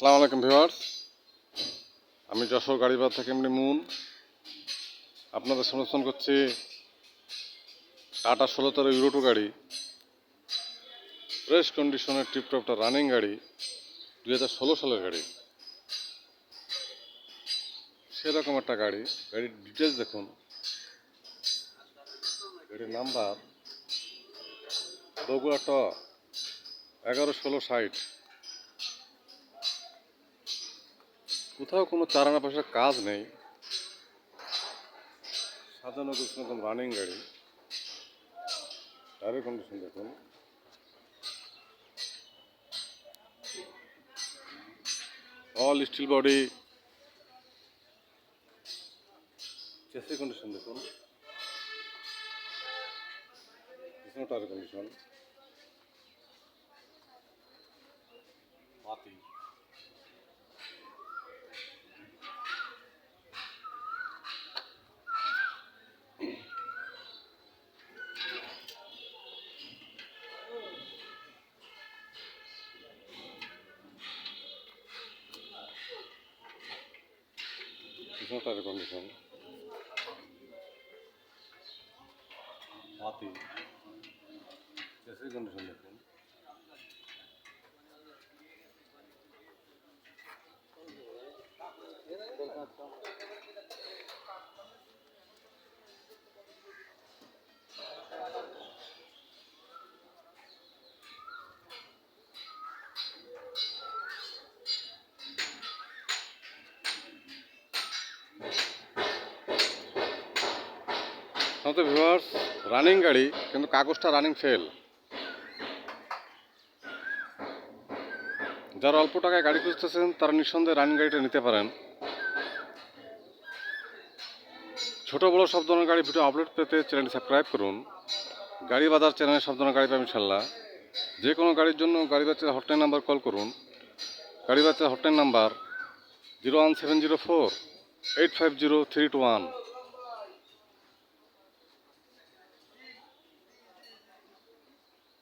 সালাম আলাইকুম ভিউয়ার্স। আমি যশোর গাড়িবাদ থেকে এমনি মুন। আপনাদের সমর্থন করছি টাটা ষোলো তেরো ইউরোটো গাড়ি। ফ্রেশ কন্ডিশনের টিপটপটা রানিং গাড়ি, দুই হাজার ষোলো সালের গাড়ি। সেরকম একটা গাড়ি। গাড়ির ডিটেলস দেখুন। গাড়ির নাম্বার বগুড়া ট এগারো ষোলো ষাট। কোথাও কোনো চারানা পয়সার কাজ নেই। সাজানো গুছানো একদম রানিং গাড়ি। টায়ারের কন্ডিশন দেখুন। All steel body chassis condition দেখুন। পিছনে টায়ারের কন্ডিশন পাতি পিছনে টায়ারের কন্ডিশন পাতি চেসি কন্ডিশন দেখুন সমস্ত ভিউয়ার্স রানিং গাড়ি, কিন্তু কাগজটা রানিং ফেল যারা অল্প টাকায় গাড়ি খুঁজতেছেন, তারা নিঃসন্দেহে রানিং গাড়িটা নিতে পারেন। ছোট বড় সব ধরনের গাড়ি ভিডিও আপলোড পেতে চ্যানেলটি সাবস্ক্রাইব করুন। গাড়ি বাজার চ্যানেলে সব ধরনের গাড়ি পাবেন ইনশাল্লাহ যে কোনো গাড়ির জন্য গাড়ি বাচ্চার হটলাইন নাম্বার কল করুন। গাড়ি বাচ্চার hotline number zero one seven zero four eight five zero three two one